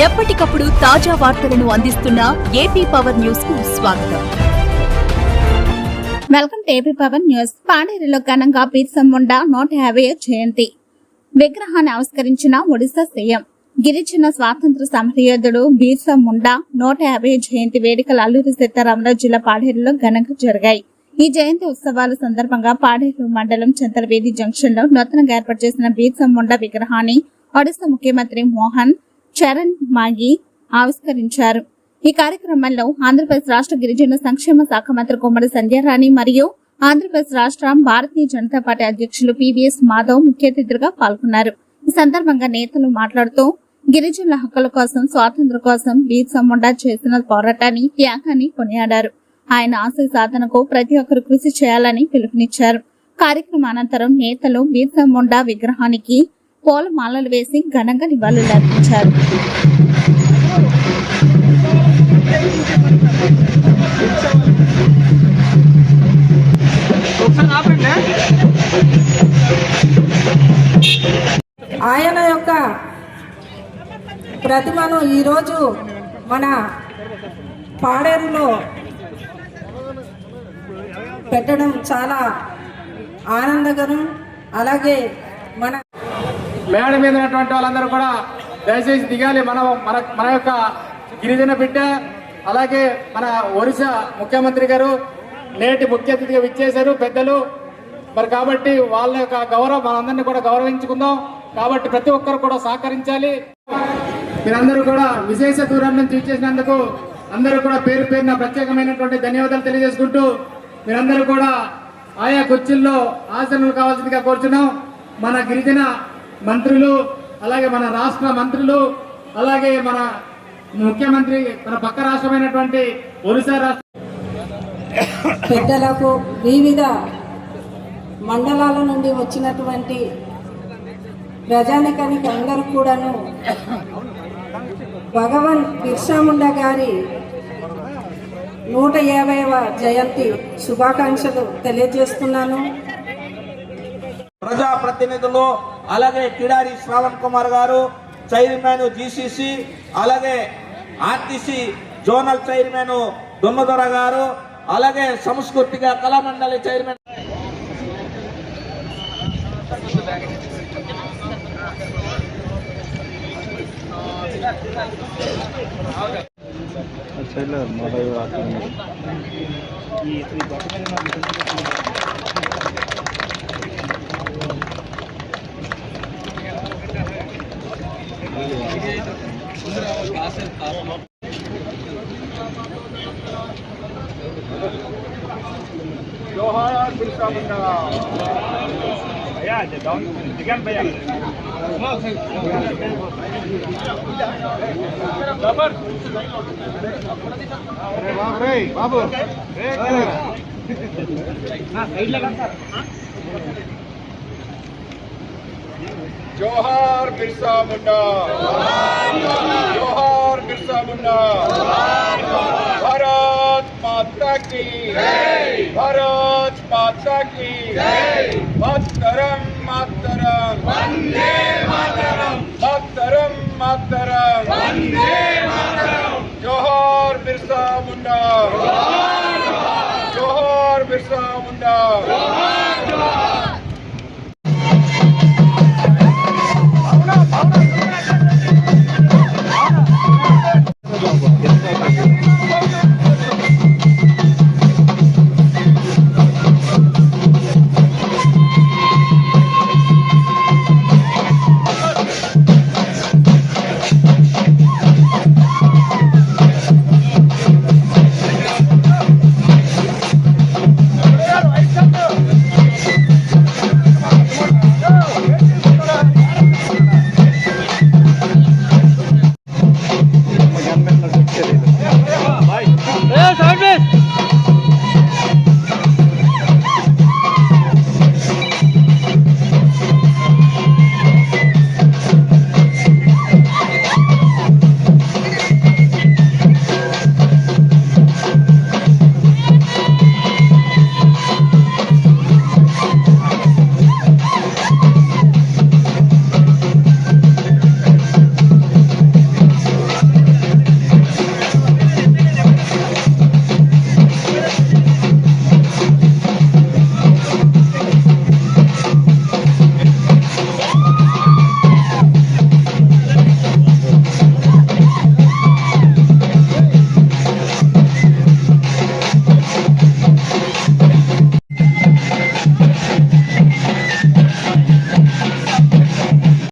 ఎప్పటికప్పుడు తాజా వార్తలను అందిస్తున్న ఏపీ పవర్ న్యూస్కు స్వాగతం. Welcome to AP power news. పాడేరులో ఘనంగా బీర్సం ముండా నూట యాభై జయంతి. విగ్రహాన్ని ఆవిష్కరించిన ఒడిశా సీఎం. గిరిజన స్వాతంత్ర సమరయోధుడు బీర్సా ముండా నూట యాభై జయంతి వేడుకలు అల్లూరి సీతారామరాజు జిల్లా పాడేరులో ఘనంగా జరిగాయి. ఈ జయంతి ఉత్సవాల సందర్భంగా పాడేరు మండలం చంద్రవేది జంక్షన్లో నూతనంగా ఏర్పాటు చేసిన బీర్సం ముండా విగ్రహాన్ని ఒడిశా ముఖ్యమంత్రి మోహన్ చరణ్ మాగి ఆవిష్కరించారు. ఈ కార్యక్రమంలో ఆంధ్రప్రదేశ్ రాష్ట్ర గిరిజన సంక్షేమ శాఖ మంత్రి కుమ్మడి సంధ్యారాణి మరియు ఆంధ్రప్రదేశ్ రాష్ట్ర భారతీయ జనతా పార్టీ అధ్యక్షులు పివిఎస్ మాధవ్ ముఖ్య అతిథులుగా పాల్గొన్నారు. ఈ సందర్భంగా నేతలు మాట్లాడుతూ గిరిజనుల హక్కుల కోసం స్వాతంత్ర కోసం బీర్సా ముండా చేసిన పోరాటాన్ని త్యాగాన్ని కొనియాడారు. ఆయన ఆశయ సాధనకు ప్రతి ఒక్కరు కృషి చేయాలని పిలుపునిచ్చారు. కార్యక్రమ అనంతరం నేతలు బీర్సా ముండా విగ్రహానికి పూలమాలలు వేసి ఘనంగా నివాళులర్పించారు. ఆయన యొక్క ప్రతిమను ఈరోజు మన పాడేరులో పెట్టడం చాలా ఆనందకరం. అలాగే మన మేడ మీద ఉన్నటువంటి వాళ్ళందరూ కూడా దయచేసి దిగాలి. మన మన మన యొక్క గిరిజన బిడ్డ అలాగే మన ఒరిస్సా ముఖ్యమంత్రి గారు నేటి ముఖ్య అతిథిగా విచ్చేశారు పెద్దలు. మరి కాబట్టి వాళ్ళ యొక్క గౌరవం మనందరినీ కూడా గౌరవించుకుందాం. కాబట్టి ప్రతి ఒక్కరు కూడా సహకరించాలి. మీరందరూ కూడా విశేష దూరం నుంచి ఇచ్చేసినందుకు అందరూ కూడా పేరు పేరున ప్రత్యేకమైనటువంటి ధన్యవాదాలు తెలియజేసుకుంటూ మీరందరూ కూడా ఆయా కుర్చీల్లో ఆసనలు కావాల్సిందిగా కోరుచున్నాం. మన గిరిజన మంత్రులు అలాగే మన రాష్ట్ర మంత్రులు అలాగే మన ముఖ్యమంత్రి మన పక్క రాష్ట్రమైనటువంటి ఒరిస్సా రాష్ట్ర పెద్దలకు వివిధ మండలాల నుండి వచ్చినటువంటి ప్రజానికానికి అందరూ కూడాను భగవాన్ బిర్సాముండ గారి నూట యాభైవ జయంతి శుభాకాంక్షలు తెలియజేస్తున్నాను. ప్రజాప్రతినిధులు అలాగే కిడారి శ్రావణ్ కుమార్ గారు చైర్మన్ జీసీసీ అలాగే RTC zonal chairman Dommadora garu అలాగే సాంస్కృతిక కళామండలి చైర్మన్ జోహార్ బిర్సా ముండా జోహార్ బిర్సా ముండా భారత్ మాతా की। Bharat Patsaki. Jai. Bhattaram Mataram. Vande Mataram. Bhattaram Mataram. Vande Mataram. Johar Birsa Munda. Johar.